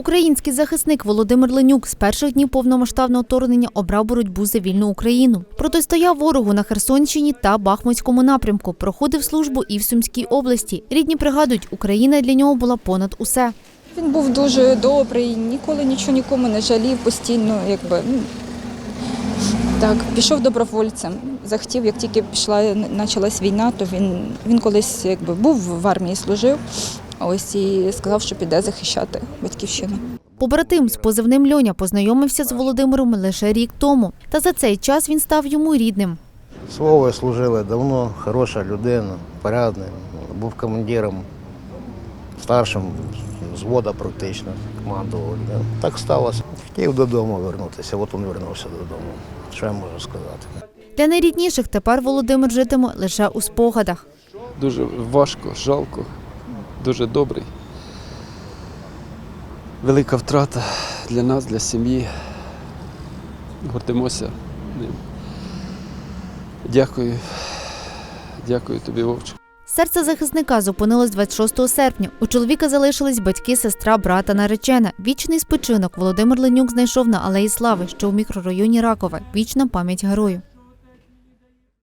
Український захисник Володимир Ленюк з перших днів повномасштабного вторгнення обрав боротьбу за вільну Україну. Протистояв ворогу на Херсонщині та Бахмутському напрямку. Проходив службу і в Сумській області. Рідні пригадують, Україна для нього була понад усе. Він був дуже добрий, ніколи нічого нікому не жалів, постійно, якби ну, так, пішов добровольцем. Захотів, як тільки пішла, почалась війна, то він, він колись якби був в армії, служив. Ось і сказав, що піде захищати батьківщину. Побратим з позивним Льоня познайомився з Володимиром лише рік тому. Та за цей час він став йому рідним. Слово служили давно, хороша людина, порядний. Був командиром, старшим звода практично, командував. Так сталося. Хотів додому вернутися, от він вернувся додому. Що я можу сказати? Для найрідніших тепер Володимир житиме лише у спогадах. Дуже важко, жалко, дуже добрий. Велика втрата для нас, для сім'ї. Гордимося ним. Дякую. Дякую тобі, Вовчик. Серце захисника зупинилось 26 серпня. У чоловіка залишились батьки, сестра, брата, наречена. Вічний спочинок Володимир Ленюк знайшов на Алеї Слави, що у мікрорайоні Ракове. Вічна пам'ять герою.